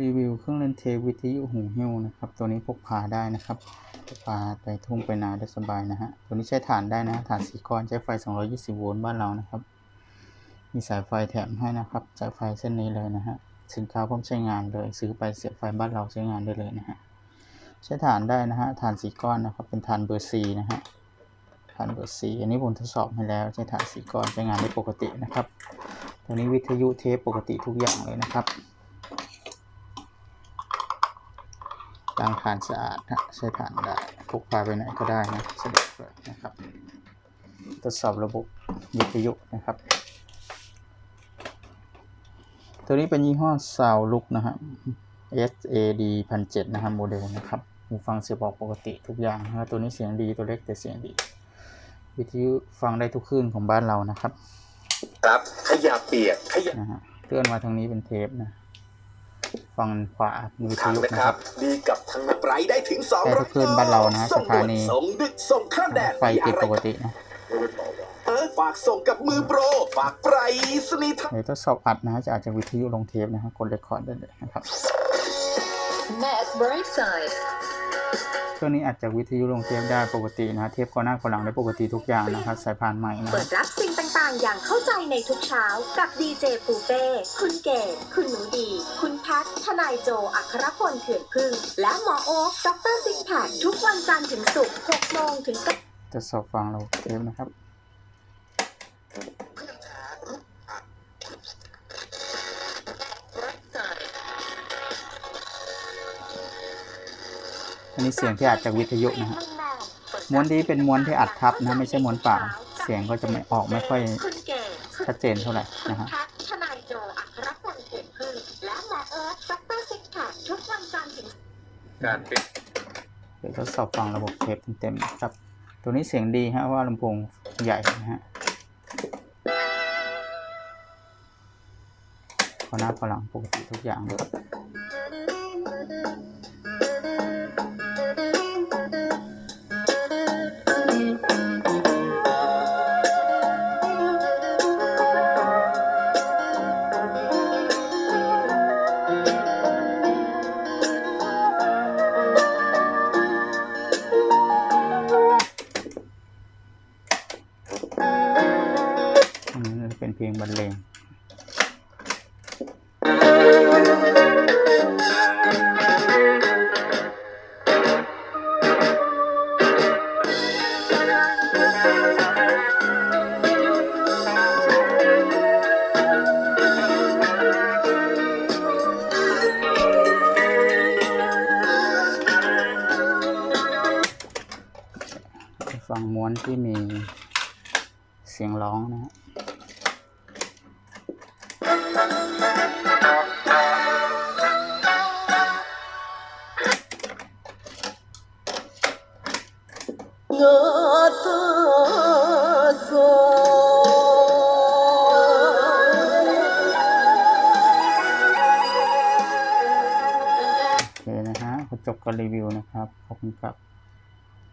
รีวิวเครื่องเล่นเทปวิทยุหูหิ้วนะครับ ตัวนี้พกพาได้นะครับพกพาไปทุ่งไปนาได้สบายนะฮะ ตัวนี้ใช้ถ่านได้นะถ่านสีก้อนใช้ไฟ 220 โวลต์บ้านเรานะครับ มีสายไฟแถมให้นะครับ สายไฟเส้นนี้เลยนะฮะ สินค้าพร้อมใช้งานเลย ซื้อไปเสียบไฟบ้านเราใช้งานได้เลยนะฮะ ใช้ถ่านได้นะฮะถ่านสีก้อนนะครับ เป็นถ่านเบอร์ซีนะฮะถ่านเบอร์ซีอันนี้ผมทดสอบให้แล้ว ใช้ถ่านสีก้อนใช้งานได้ปกตินะครับ ตัวนี้วิทยุเทปปกติทุกอย่างเลยนะครับ ล้างถ่านสะอาดนะใช้ถ่านได้พกพาไปไหนก็ได้นะสะดวกเลยนะครับทดสอบระบบวิทยุนะครับ ตัวนี้เป็นยี่ห้อซาวลุกนะฮะ SAD 1,700นะครับโมเดลนะครับหูฟังเสียบออกปกติทุกอย่างนะตัวนี้เสียงดีตัวเล็กแต่เสียงดี วิทยุฟังได้ทุกคลื่นของบ้านเรานะครับ ครับขยะเปียกขยะนะฮะเลื่อนมาทางนี้เป็นเทปนะ ฟังขวามือถังยุนะนะคครัรับบดีกับทั้งน้ำไรได้ถึงสองแต่ถ้าขึ้นบ้านเรานะส่งสถานีด่วนส่งดึกส่งข้ามแดนไฟติดปกตินะเออฝากส่งกับมือโปร ฝากไปรษณีย์ไทยเดี๋ยวทดสอบอัดนะฮะจะอาจจะวิทยุลงเทปนะฮะกดเรคคอร์ดได้เลยนะครับ Mac Brightside เครื่องนี้อาจจะวิทยุลงเทปได้ปกตินะฮะเทปก่อนหน้าก่อนหลังได้ปกติทุกอย่างนะครับสายพานใหม่นะเปิฮะดรับสิ่งต่างๆ อย่างเข้าใจในทุกเช้า กับดีเจปูเป้คุณเกดคุณหนูดี คุณแพททนายโจอัครพลเขื่อนพึ่ง และหมอโอ๊คดรซิกแพคทุกวันจันทร์ถึงศุกร์6โมงถึงทดสอบฟังเราเทปนะครับ อันนี้เสียงที่อัดจากวิทยุนะฮะม้วนนี้เป็นม้วนที่อัดทับนะไม่ใช่ม้วนเปล่า เสียงก็จะไม่ออกไม่ค่อยคุณเกดคุณชัดเจนเท่าไหร่คุณนะฮะแพททนายโจอัครพลเขื่อนพึ่งและหมอโอ๊คดรซิกแพคทุกวันจันทร์ถึงการเป็นเดี๋ยวทดสอบฟังระบบเทปเต็มๆนะครับ ตัวนี้เสียงดีฮะเพราะว่าลำโพงใหญ่นะฮะพอหน้าพอหลังปกติทุกอย่างเลย เพลงบรรเลงฟังม้วนที่มีเสียงร้องนะฮะ โอเคนะฮะขอ จบการรีวิวนะครับ ขอบคุณครับ